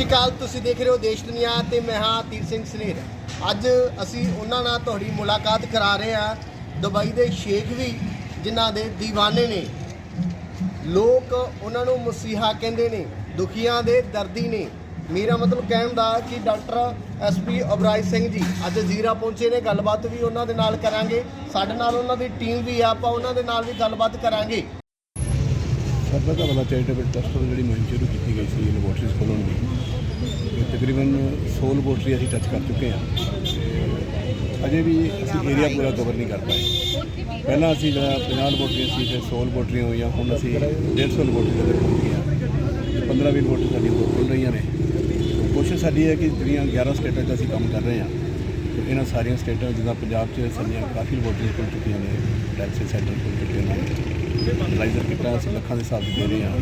ਸ਼੍ਰੀ ਅਕਾਲ ਤੁਸੀਂ ਦੇਖ ਰਹੇ ਹੋ ਦੇਸ਼ ਦੁਨੀਆ ਤੇ ਮੈਂ ਹਾਂ ਤੀਰ ਸਿੰਘ ਸਨੇਰ। ਅੱਜ ਅਸੀਂ ਉਹਨਾਂ ਨਾਲ ਤੁਹਾਡੀ ਮੁਲਾਕਾਤ ਕਰਾ ਰਹੇ ਹਾਂ, ਦੁਬਈ ਦੇ ਸ਼ੇਖ ਵੀ, ਜਿਨ੍ਹਾਂ ਦੇ دیਵਾਨੇ ਨੇ। ਲੋਕ ਉਹਨਾਂ ਨੂੰ ਮਸੀਹਾ ਕਹਿੰਦੇ ਨੇ, ਦੁਖੀਆਂ ਦੇ ਦਰਦੀ ਨੇ। ਮੇਰਾ ਮਤਲਬ ਕਹਿਣ ਦਾ ਕਿ ਡਾਕਟਰ ਐਸਪੀ ਅਬਰਾਜ ਸਿੰਘ ਜੀ, ਅੱਜ ਜ਼ੀਰਾ ਪਹੁੰਚੇ ਨੇ, ਗੱਲਬਾਤ ਵੀ ਉਹਨਾਂ ਦੇ ਨਾਲ ਕਰਾਂਗੇ। ਸਾਡੇ ਨਾਲ ਉਹਨਾਂ ਦੀ ਟੀਮ ਵੀ ਆ, ਆਪਾਂ ਉਹਨਾਂ ਦੇ ਨਾਲ ਵੀ ਗੱਲਬਾਤ ਕਰਾਂਗੇ। ਸਰਬਤ ਦਾ ਭਲਾ ਚੈਰੀਟੇਬਲ ਟਰਸਟ ਵੱਲੋਂ ਜਿਹੜੀ ਮੁਹਿੰਮ ਸ਼ੁਰੂ ਕੀਤੀ ਗਈ ਸੀ ਲੈਬੋਰਟਰੀਜ਼ ਖੋਲ੍ਹਣ ਦੀ ਤਕਰੀਬਨ 100 ਲੈਬੋਰਟਰੀ ਅਸੀਂ ਟੱਚ ਕਰ ਚੁੱਕੇ ਹਾਂ। ਅਜੇ ਵੀ ਅਸੀਂ ਏਰੀਆ ਪੂਰਾ ਕਵਰ ਨਹੀਂ ਕਰ ਪਾਏ। ਪਹਿਲਾਂ ਅਸੀਂ ਜਿਹੜਾ 50 ਲੈਬੋਰਟਰੀਆਂ ਸੀ, ਫਿਰ 100 ਲੈਬੋਰਟਰੀਆਂ ਹੋਈਆਂ, ਹੁਣ ਅਸੀਂ 150 ਲੈਬੋਰਟਰੀ ਤੱਕ ਪਹੁੰਚ ਗਏ ਹਾਂ। 15 ਵੀਹ ਲੈਬੋਰਟਰੀ ਸਾਡੀ ਹੋਰ ਖੁੱਲ ਰਹੀਆਂ ਨੇ। ਕੋਸ਼ਿਸ਼ ਸਾਡੀ ਹੈ ਕਿ ਜਿਹੜੀਆਂ 11 ਸਟੇਟਾਂ 'ਚ ਅਸੀਂ ਕੰਮ ਕਰ ਰਹੇ ਹਾਂ, ਤੇ ਇਹਨਾਂ ਸਾਰੀਆਂ ਸਟੇਟਾਂ ਜਿੱਦਾਂ ਪੰਜਾਬ 'ਚ ਸਾਡੀਆਂ ਕਾਫੀ ਲੈਬੋਰਟਰੀਆਂ ਖੁੱਲ ਚੁੱਕੀਆਂ ਨੇ, ਡਾਇਲਸਿਸ ਸੈਂਟਰ ਖੁੱਲ ਚੁੱਕੇ ਨੇ। ਲਾਈਜ਼ਰ ਕਿੱਟਾਂ ਅਸੀਂ ਲੱਖਾਂ ਦੇ ਹਿਸਾਬ ਦੇ ਰਹੇ ਹਾਂ।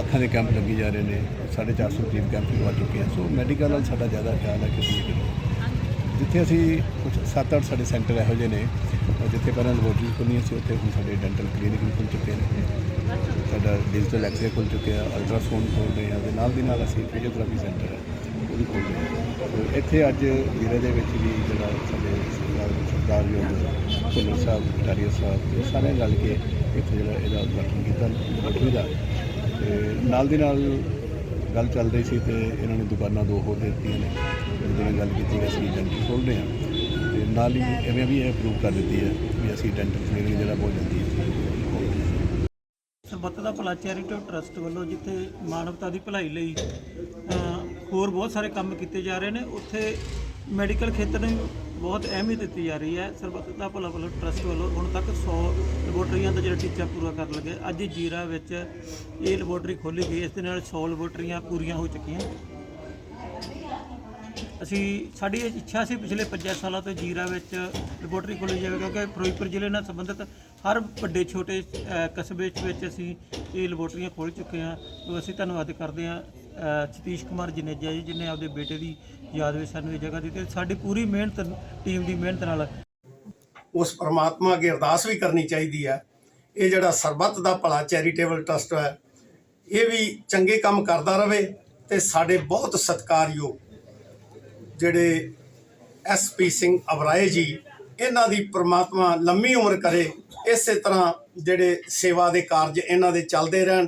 ਅੱਖਾਂ ਦੇ ਕੈਂਪ ਲੱਗੇ ਜਾ ਰਹੇ ਨੇ 450 ਕਰੀਬ ਕੈਂਪ ਲਗਾ ਚੁੱਕੇ ਹਾਂ। ਸੋ ਮੈਡੀਕਲ ਨਾਲ ਸਾਡਾ ਜ਼ਿਆਦਾ ਖਿਆਲ ਹੈ ਕਿ ਅਸੀਂ ਇਹ ਜਿੱਥੇ ਅਸੀਂ ਕੁਝ 7-8 ਸਾਡੇ ਸੈਂਟਰ ਇਹੋ ਜਿਹੇ ਨੇ ਜਿੱਥੇ ਪਹਿਲਾਂ ਲੈਬੋਰਟਰੀ ਖੁੱਲ੍ਹੀਆਂ ਸੀ, ਉੱਥੇ ਹੁਣ ਸਾਡੇ ਡੈਂਟਲ ਕਲੀਨਿਕ ਵੀ ਖੁੱਲ ਚੁੱਕੇ ਨੇ। ਸਾਡਾ ਡਿਜੀਟਲ ਐਕਸਰੇ ਖੁੱਲ ਚੁੱਕਿਆ ਅਲਟਰਾਸਾਊਂਡ ਖੋਲ ਰਹੇ ਹਾਂ, ਤੇ ਨਾਲ ਦੀ ਨਾਲ ਅਸੀਂ ਫਿਜ਼ੀਓਥੈਰੇਪੀ ਸੈਂਟਰ ਹੈ, ਉਹ ਵੀ ਖੋਲ ਰਹੇ ਹਾਂ। ਇੱਥੇ ਅੱਜ ਵੀਰੇ ਦੇ ਵਿੱਚ ਵੀ ਜਿਹੜਾ ਸਾਡੇ ਭੁੱਲਰ ਸਾਹਿਬ ਕਟਾਰੀਆ ਸਾਹਿਬ ਤੇ ਸਾਰੇ ਰਲ ਕੇ ਇੱਥੇ ਜਿਹੜਾ ਇਹਦਾ ਉਦਘਾਟਨ ਕੀਤਾ ਲੈਬੋਰਟਰੀ ਦਾ। ਤੇ ਨਾਲ ਦੀ ਨਾਲ ਗੱਲ ਚੱਲ ਰਹੀ ਸੀ ਤੇ ਇਹਨਾਂ ਨੇ ਦੁਕਾਨਾਂ ਦੋ ਹੋਰ ਦੇ ਦਿੱਤੀਆਂ ਨੇ ਜਿਵੇਂ ਗੱਲ ਕੀਤੀ ਕਿ ਅਸੀਂ ਡੈਂਟਲ ਖੋਲ੍ਹਦੇ ਰਹੇ ਹਾਂ। ਤੇ ਨਾਲ ਹੀ ਐਵੇਂ ਵੀ ਇਹ ਅਪਰੂਵ ਕਰ ਦਿੱਤੀ ਹੈ ਵੀ ਅਸੀਂ ਡੈਂਟਲ ਕਲੀਨਿਕ ਜਿਹੜਾ ਬਹੁਤ ਜਲਦੀ ਅਸੀਂ ਖੋਲ੍ਹ ਸਰਬੱਤ ਦਾ ਭਲਾ ਚੈਰੀਟੇਬਲ ਟਰਸਟ ਵੱਲੋਂ ਜਿੱਥੇ ਮਾਨਵਤਾ ਦੀ ਭਲਾਈ ਲਈ ਹੋਰ ਬਹੁਤ ਸਾਰੇ ਕੰਮ ਕੀਤੇ ਜਾ ਰਹੇ ਨੇ, ਉੱਥੇ ਮੈਡੀਕਲ ਖੇਤਰ ਨੂੰ ਬਹੁਤ ਅਹਿਮੀਅਤ ਦਿੱਤੀ ਜਾ ਰਹੀ ਹੈ। ਸਰਬੱਤ ਦਾ ਭਲਾ ਵੱਲੋਂ ਟਰਸਟ ਵੱਲੋਂ ਹੁਣ ਤੱਕ 100 ਲੈਬੋਰਟਰੀਆਂ ਦਾ ਜਿਹੜਾ ਟੀਚਾ ਪੂਰਾ ਕਰਨ ਲੱਗੇ। ਅੱਜ ਜੀਰਾ ਵਿੱਚ ਇਹ ਲੈਬੋਰਟਰੀ ਖੋਲੀ ਗਈ। ਇਸ ਦੇ ਨਾਲ 100 ਲੈਬੋਰਟਰੀਆਂ ਪੂਰੀਆਂ ਹੋ ਚੁੱਕੀਆਂ। ਅਸੀਂ, ਸਾਡੀ ਇੱਛਾ ਸੀ ਪਿਛਲੇ 5 ਸਾਲਾਂ ਤੋਂ ਜੀਰਾ ਵਿੱਚ ਲੈਬੋਰਟਰੀ ਖੋਲ੍ਹੀ ਜਾਵੇ ਕਿਉਂਕਿ ਫਿਰੋਜ਼ਪੁਰ ਜ਼ਿਲ੍ਹੇ ਨਾਲ ਸੰਬੰਧਿਤ ਹਰ ਵੱਡੇ ਛੋਟੇ ਕਸਬੇ ਵਿੱਚ ਅਸੀਂ ਇਹ ਲੈਬੋਰਟਰੀਆਂ ਖੋਲ੍ਹ ਚੁੱਕੇ ਹਾਂ। ਤੋਂ ਅਸੀਂ ਧੰਨਵਾਦ ਕਰਦੇ ਹਾਂ ਸਤੀਸ਼ ਕੁਮਾਰ ਜਨੇਜਾ ਜੀ, ਜਿਨੇ ਆਪਦੇ ਬੇਟੇ ਦੀ ਯਾਦ ਵਿੱਚ ਸਾਨੂੰ ਇਹ ਜਗ੍ਹਾ ਦਿੱਤੀ ਸਾਡੀ ਪੂਰੀ ਮਿਹਨਤ, ਟੀਮ ਦੀ ਮਿਹਨਤ ਨਾਲ ਉਸ ਪਰਮਾਤਮਾ ਅੱਗੇ ਅਰਦਾਸ ਵੀ ਕਰਨੀ ਚਾਹੀਦੀ ਹੈ। ਇਹ ਜਿਹੜਾ ਸਰਬੱਤ ਦਾ ਭਲਾ ਚੈਰੀਟੇਬਲ ਟਰਸਟ ਹੈ, ਇਹ ਵੀ ਚੰਗੇ ਕੰਮ ਕਰਦਾ ਰਹੇ ਤੇ ਸਾਡੇ ਬਹੁਤ ਸਤਿਕਾਰਯੋਗ ਜਿਹੜੇ ਐਸਪੀ ਸਿੰਘ ਅਬਰਾਏ ਜੀ, ਇਹਨਾਂ ਦੀ ਪ੍ਰਮਾਤਮਾ ਲੰਮੀ ਉਮਰ ਕਰੇ, ਇਸੇ ਤਰ੍ਹਾਂ ਜਿਹੜੇ ਸੇਵਾ ਦੇ ਕਾਰਜ ਇਹਨਾਂ ਦੇ ਚੱਲਦੇ ਰਹਿਣ